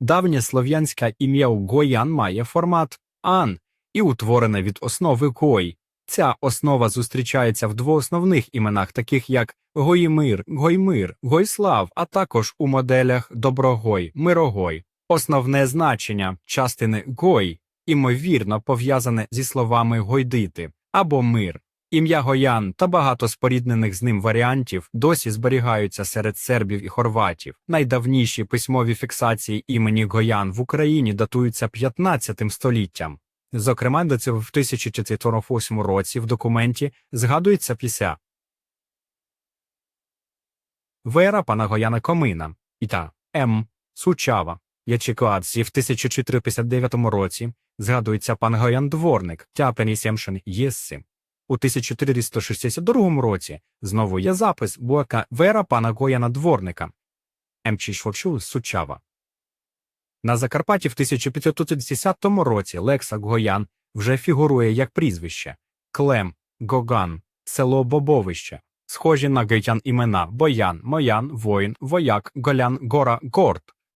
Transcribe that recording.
Давнє слов'янське ім'я Гоян має формат ан і утворене від основи Гой. Ця основа зустрічається в двоосновних іменах, таких як Гоїмир, Гоймир, Гойслав, а також у моделях Доброгой, Мирогой. Основне значення частини Гой імовірно пов'язане зі словами гойдити або мир. Ім'я Гоян та багато споріднених з ним варіантів досі зберігаються серед сербів і хорватів. Найдавніші письмові фіксації імені Гоян в Україні датуються 15 століттям. Зокрема, до цього в 1408 році в документі згадується після Вера пана Гояна Комина і та М. Сучава. Ячекладці в 1459 році згадується пан Гоян Дворник Тяпені Сємшин Єсси. У 1462 році знову є запис Буака Вера пана Гояна Дворника М. Чішвочу Сучава. На Закарпатті в 1510 році Лекса Гоян вже фігурує як прізвище Клем, Гоган, село Бобовище. Схожі на гейтян імена Боян, Моян, Воїн, Вояк, Голян, Гора, Горд.